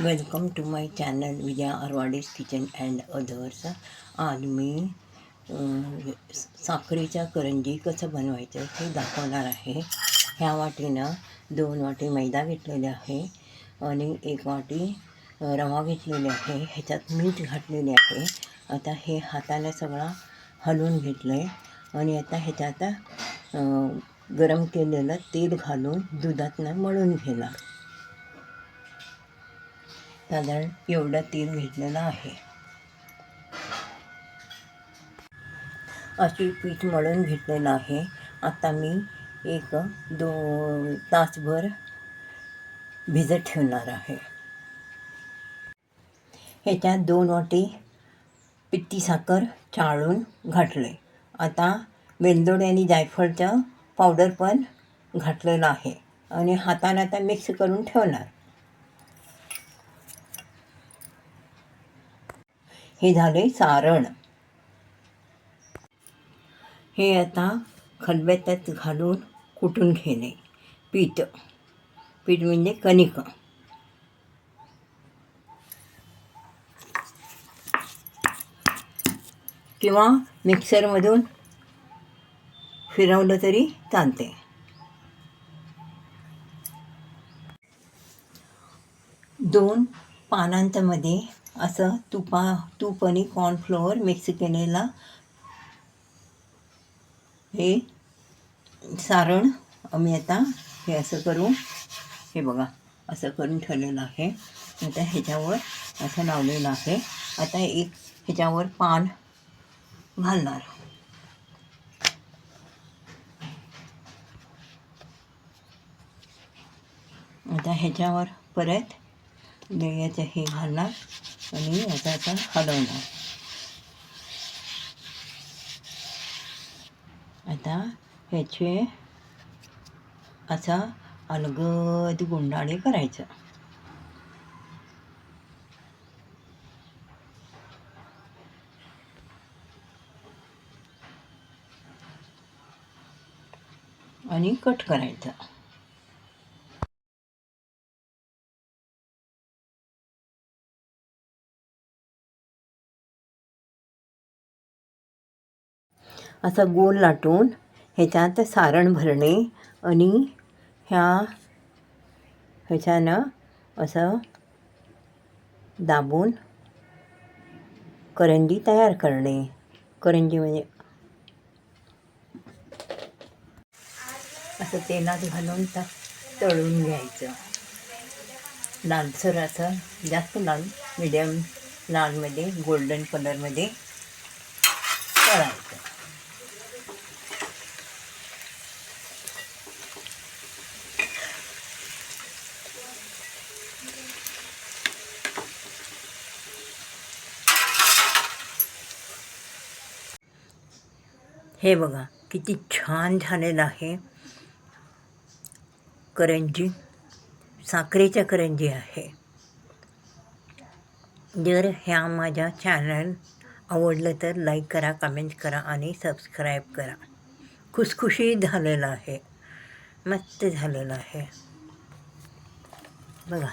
Welcome to my channel Vijaya Arwadi's kitchen and others आज मी साखरेच्या करंजी कसं बनवायचं ते दाखवणार आहे. ह्या वाटीनं दोन वाटी मैदा घेतलेले आहे आणि एक वाटी रवा घेतलेली आहे. ह्याच्यात मीठ घातलेले आहे. आता हे हाताने सगळा हलवून घेतलं आहे आणि आता ह्याच्यात गरम केलेलं तेल घालून दुधातनं मळून घेणार. साधारण एवढं तेल घेतलेलं आहे. अशी पीठ मळून घेतलेलं आहे. आता मी एक दो तासभर भिजत ठेवणार आहे. ह्याच्यात दोन वाटी पित्ती साखर चाळून घातले आता वेलदोड आणि जायफळचं पावडर पण घातलेलं आहे. आणि हाताने आता मिक्स करून ठेवणार. हे झाले सारण. हे आता खलबत्त्यात घालून कुटून घेणे. पीठ. पीठ म्हणजे कणिक. किंवा मिक्सरमधून फिरवलं तरी चालते. दोन पानांतमध्ये असं तुपा तूप आणि कॉर्नफ्लोअर मिक्स केलेला हे सारण आम्ही आता हे असं करू. हे बघा असं करून ठेवलेलं आहे. आता ह्याच्यावर असं लावलेलं आहे. आता एक ह्याच्यावर पान घालणार. आता ह्याच्यावर परत याचं हे घालणार. आणि याचा आता हलवणार. आता ह्याचे असा अलगद गुंडाळे करायचं. आणि कट करायचं. असं गोल लाटून ह्याच्यात सारण भरणे आणि ह्या ह्याच्यानं असं दाबून करंजी तयार करणे. करंजी म्हणजे असं तेलात घालून तर तळून घ्यायचं. लालसर असं जास्त लाल मिडियम लालमध्ये गोल्डन कलरमध्ये तळायचं. हे बघा किती छान झालेलं आहे. करंजी साखरेच्या करंजी आहे. जर ह्या माझ्या चॅनल आवडलं तर लाईक करा कमेंट करा आणि सबस्क्राईब करा. खुसखुशी झालेलं आहे. मस्त झालेलं आहे. बघा.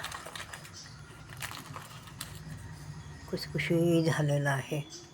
खुसखुशी झालेलं आहे.